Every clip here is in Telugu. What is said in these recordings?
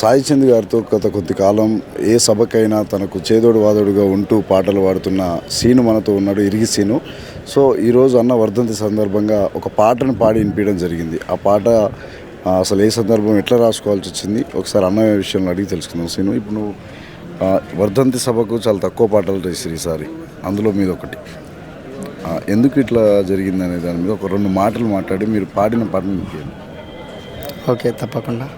సాయి చంద్ గారితో గత కొద్ది కాలం ఏ సభకైనా తనకు చేదోడు వాదోడుగా ఉంటూ పాటలు పాడుతున్న సీను మనతో ఉన్నాడు ఇరిగి సీను. సో ఈరోజు అన్న వర్ధంతి సందర్భంగా ఒక పాటను పాడి వినిపించడం జరిగింది. ఆ పాట అసలు ఏ సందర్భం ఎట్లా రాసుకోవాల్సి వచ్చింది? ఒకసారి అన్న విషయంలో అడిగి తెలుసుకుందాం సీను. ఇప్పుడు నువ్వు వర్ధంతి సభకు చాలా తక్కువ పాటలు చేసిరు ఈసారి. అందులో మీద ఒకటి. ఎందుకు ఇట్లా జరిగింది అనే దాని మీద ఒక రెండు మాటలు మాట్లాడి మీరు పాడిన పాటను వినిపించండి. ఓకే తప్పకుండా.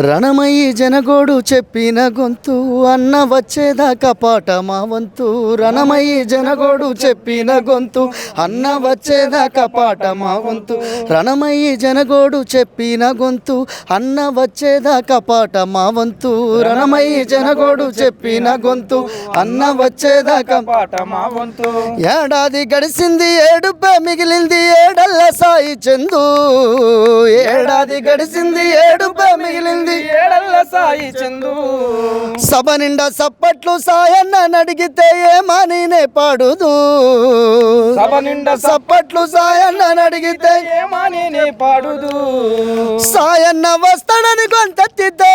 రణమయ్యి జనగోడు చెప్పిన గొంతు అన్న వచ్చేదాకా పాట మా వంతు. రణమయ్యి జనగోడు చెప్పిన గొంతు అన్న వచ్చేదాకా పాట మా వంతు. రణమయ్యి జనగోడు చెప్పిన గొంతు అన్న వచ్చేదాకా పాట మా వంతు. రణమయ్యి జనగోడు చెప్పిన గొంతు అన్న వచ్చేదాకా పాట మా వంతు. ఏడాది గడిచింది ఏడుపే మిగిలింది ఏడల్ల సాయి చందు. ఏడాది గడిచింది ఏడుపే మిగిలింది. ఏడల్ల సాయి చందు. సభ నిండా సప్పట్లు సాయన్న నడిగితే ఏమని పాడుదు. సభ నిండా సప్పట్లు సాయన్న నడిగితే ఏమని నీ పాడుదు. సాయన్న వస్తాడని గొంతెత్తితే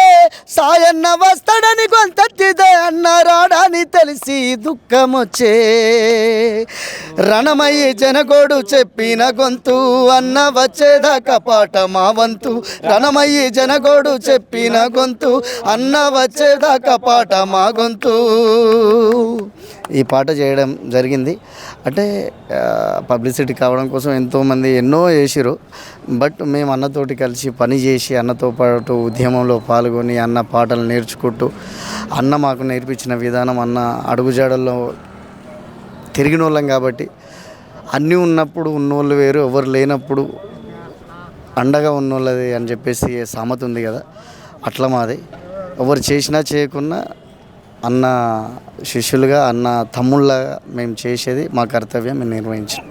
సాయన్న వస్తాడని గొంతెత్తితే అన్న రాడని తెలిసి దుఃఖం వచ్చే రణమయ్యి జనగోడు చెప్పిన గొంతు అన్న వచ్చేదాకా పాట మా వంతు. రణమయ్యి జనగోడు చెప్పిన గొంతు అన్న వచ్చేదాకా పాట మా గొంతు. ఈ పాట చేయడం జరిగింది. అంటే పబ్లిసిటీ కావడం కోసం ఎంతోమంది ఎన్నో చేసిరు బట్ మేము అన్నతోటి కలిసి పని చేసి అన్నతో పాటు ఉద్యమంలో పాల్గొని అన్న పాటలు నేర్చుకుంటూ అన్న మాకు నేర్పించిన విధానం అన్న అడుగుజాడల్లో తిరిగిన వాళ్ళం కాబట్టి అన్నీ ఉన్నప్పుడు ఉన్నోళ్ళు వేరు ఎవరు లేనప్పుడు అండగా ఉన్నోళ్ళది అని చెప్పేసి సామెత ఉంది కదా అట్లా మాది. ఎవరు చేసినా చేయకున్నా అన్న శిష్యులుగా అన్న తమ్ముళ్ళగా మేము చేసేది మా కర్తవ్యం మేము నిర్వహించాం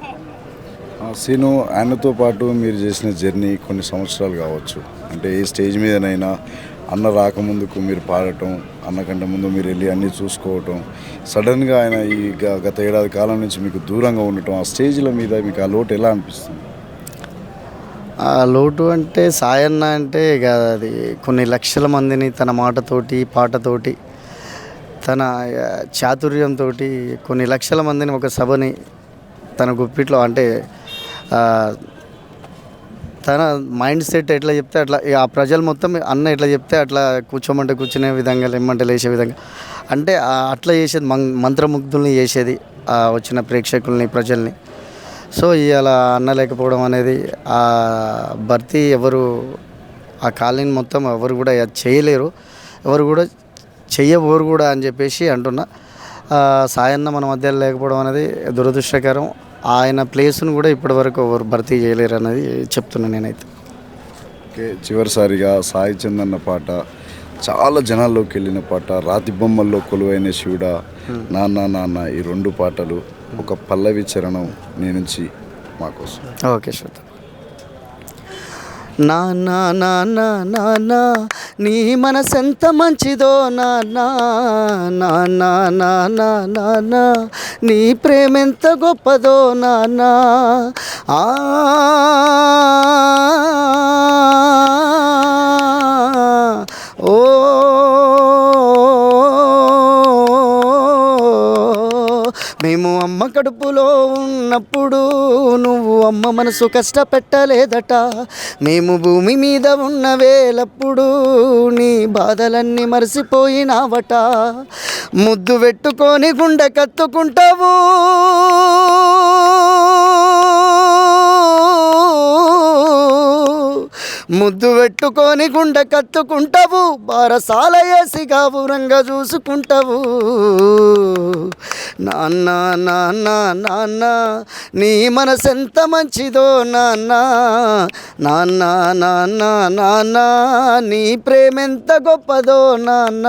సీను ఆయనతో పాటు మీరు చేసిన జర్నీ కొన్ని సంవత్సరాలు కావచ్చు. అంటే ఏ స్టేజ్ మీదనైనా అన్న రాకముందుకు మీరు పాడటం అన్న కంటే ముందు మీరు వెళ్ళి అన్నీ చూసుకోవటం సడన్గా ఆయన ఈ గత ఏడాది కాలం నుంచి మీకు దూరంగా ఉండటం ఆ స్టేజ్ల మీద మీకు ఆ లోటు ఎలా అనిపిస్తుంది? లోటు అంటే సాయన్న అంటే ఇక అది కొన్ని లక్షల మందిని తన మాటతోటి పాటతోటి తన చాతుర్యంతో కొన్ని లక్షల మందిని ఒక సభని తన గుప్పిట్లో అంటే తన మైండ్ సెట్ ఎట్లా చెప్తే అట్లా ఆ ప్రజలు మొత్తం అన్న ఎట్లా చెప్తే అట్లా కూర్చోమంటే కూర్చునే విధంగా లేమంటే లేచే విధంగా. అంటే అట్లా చేసేది మం మంత్రముగ్ధుల్ని చేసేది వచ్చిన ప్రేక్షకుల్ని ప్రజల్ని. సో ఇవాళ అన్న లేకపోవడం అనేది ఆ భర్తీ ఎవరు ఆ కాలనీ మొత్తం ఎవరు కూడా చేయలేరు. ఎవరు కూడా చెయ్యబోరు కూడా అని చెప్పేసి అంటున్నా. సాయన్న మన మధ్యలో లేకపోవడం అనేది దురదృష్టకరం. ఆయన ప్లేస్ను కూడా ఇప్పటివరకు ఎవరు భర్తీ చేయలేరు అనేది చెప్తున్నాను నేనైతే. ఓకే చివరిసారిగా సాయి చందన్న పాట. చాలా జనాల్లోకి వెళ్ళిన పాట రాతి బొమ్మల్లో కొలువైన శివుడా నాన్న నాన్న ఈ రెండు పాటలు ఒక పల్లవి చరణం నీ నుంచి మాకోసం ఓకే శ్రద్ధ నాన్న నాన్న నానా నీ మనసెంత మంచిదో నాన్న నాన్న నాన్న నాన్న నీ ప్రేమెంత గొప్పదో నాన్న. ఆ ఓ అమ్మ కడుపులో ఉన్నప్పుడు నువ్వు అమ్మ మనసు కష్టపెట్టలేదట. మేము భూమి మీద ఉన్న వేలప్పుడు నీ బాధలన్నీ మరసిపోయినావట. ముద్దు పెట్టుకొని గుండె కత్తుకుంటావు. ముద్దు పెట్టుకొని గుండె కత్తుకుంటావు బారసాల వేసి గాబురంగా చూసుకుంటావు. నాన్న నాన్న నాన్న నీ మనసెంత మంచిదో నాన్న. నాన్న నాన్న నాన్న నీ ప్రేమెంత గొప్పదో నాన్న.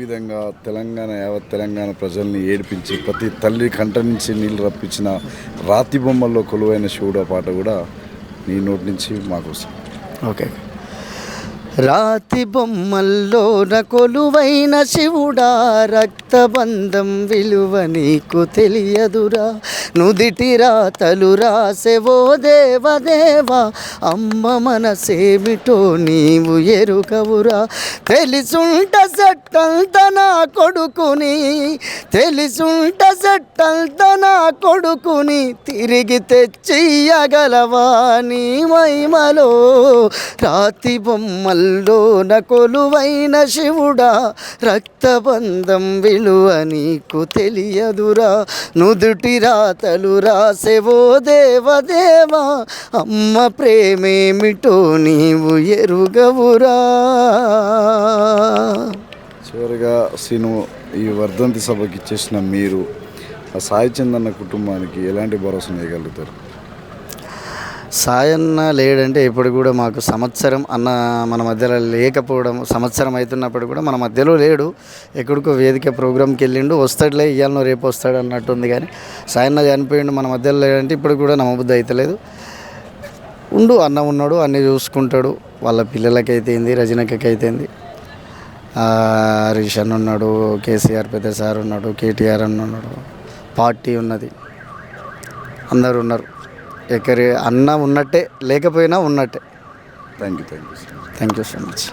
విధంగా తెలంగాణ యావత్ తెలంగాణ ప్రజల్ని ఏడిపించి ప్రతి తల్లి కంట నుంచి నీళ్ళు రప్పించిన రాతి బొమ్మల్లో కొలువైన శివుడు పాట కూడా నీ నోటి నుంచి మాకు వస్తుంది. ఓకే. రాతి బొమ్మల్లోన కొలువైన శివుడా రక్తబంధం విలువ నీకు తెలియదురా. నుదిటి రాతలు రాసెవో దేవదేవా అమ్మ మనసేమిటో నీవు ఎరుకవురా. తెలిసుంట సెట్టంత నా కొడుకుని తెలిసుంట సెట్టంత నా కొడుకుని తిరిగి తెచ్చియగలవా నీ మహిమలో. రాతి బొమ్మల్లోన కొలువైన శివుడా రక్తబంధం విలువ నీకు తెలియదురా. నుదుటి రాతలు రాసెవో దేవదేవా అమ్మ ప్రేమేమిటో నీవు ఎరుగవురా. చివరిగా సీను ఈ వర్ధంతి సభకి ఇచ్చేసిన మీరు ఆ సాయి చందన్న కుటుంబానికి ఎలాంటి భరోసా ఇవ్వగలుగుతారు సాయన్న లేడంటే ఇప్పుడు కూడా మాకు సంవత్సరం అన్న మన మధ్యలో లేకపోవడం సంవత్సరం అవుతున్నప్పుడు కూడా మన మధ్యలో లేడు. ఎక్కడికో వేదిక ప్రోగ్రామ్కి వెళ్ళిండు వస్తాడులే ఇయ్యాలను రేపు వస్తాడు అన్నట్టుంది కానీ సాయన్న చనిపోయిండు మన మధ్యలో లేడంటే ఇప్పుడు కూడా నమ్మబుద్ధి అవుతలేదు ఉండు అన్న ఉన్నాడు అన్నీ చూసుకుంటాడు. వాళ్ళ పిల్లలకి ఏంది రజనకకి అయితేంది హరీష్ అన్న ఉన్నాడు కేసీఆర్ పెద్ద సార్ ఉన్నాడు కేటీఆర్ అన్న ఉన్నాడు పార్టీ ఉన్నది. అందరు ఉన్నారు. ఎక్కరి అన్న ఉన్నట్టే లేకపోయినా ఉన్నట్టే. Thank you thank you thank you so much